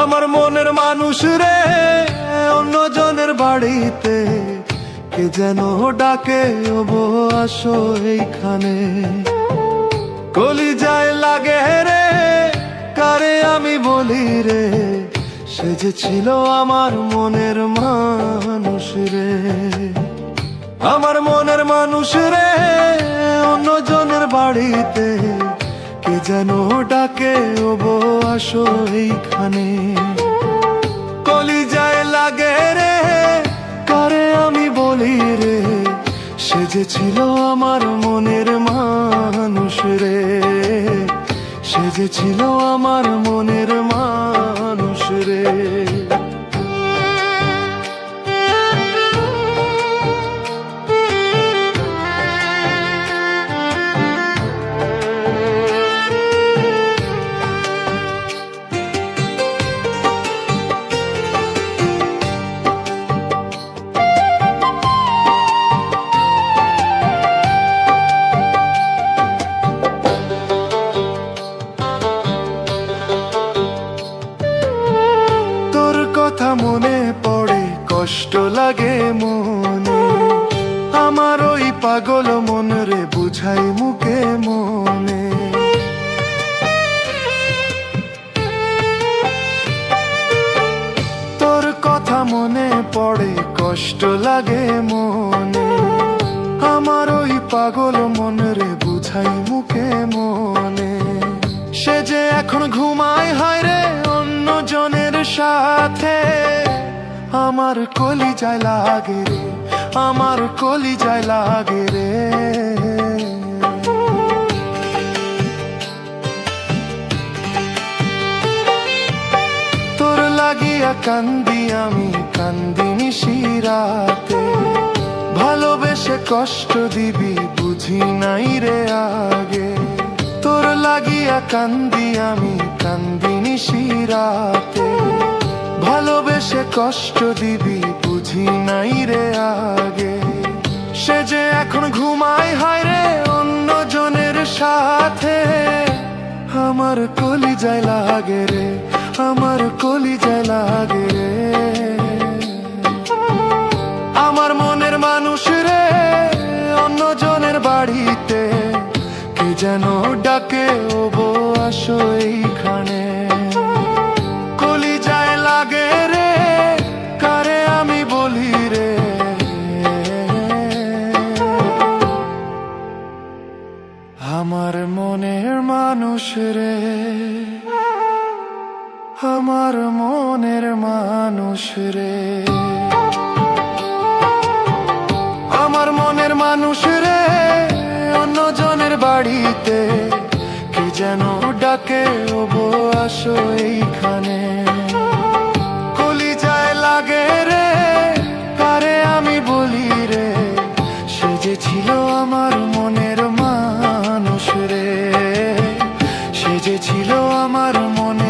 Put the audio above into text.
আমার মনের মানুষ রে অন্য জনের বাড়িতে। কে যেন ডাকে ওবো আসো এইখানে। কলি যায় লাগে রে, কারে আমি বলি রে? সে যে ছিল আমার মনের মানুষ রে। আমার মনের মানুষ রে অন্য জনের বাড়িতে। কে যেন ডাকে ওবো আসো এইখানে। কলি যায় লাগে রে, কারে আমি বলি রে? সে যে ছিল আমার মনের মানুষ রে। সে যে ছিল আমার মনের মানুষ রে। মনে, আমার ওই পাগল মন রে বুঝাই মুখে মনে। তোর কথা মনে পড়ে, কষ্ট লাগে মনে। আমার ওই পাগল মন রে বুঝাই মুখে মনে। সে যে এখন ঘুমায়, হায় রে অন্য জনের সাথে। আমার কলি যায় লাগে রে, আমার কলি যায় লাগে রে। তোর লাগিয়া কান্দি আমি, কান্দি নিশিরাতে ভালোবেসে কষ্ট দিবি, বুঝি নাই রে আগে। তোর লাগিয়া কান্দি আমি, কান্দি নিশিরাতে ভালোবেসে কষ্ট দিবি, বুঝি নাই রে আগে। সে যে এখন ঘুমায়, হায় রে অন্য জনের সাথে। আমার কলি যায় লাগে রে, আমার কলি যায় লাগে রে। আমার মনের মানুষ রে অন্য জনের বাড়িতে। কে যেন ডাকে ওবো আসো এইখানে। আমার মনের মানুষ রে। আমার মনের মানুষ রে। আমার মনের মানুষ রে, অন্য জনের বাড়িতে। কি যেন ডাকে ওবো আসো এইখানে। আমার মন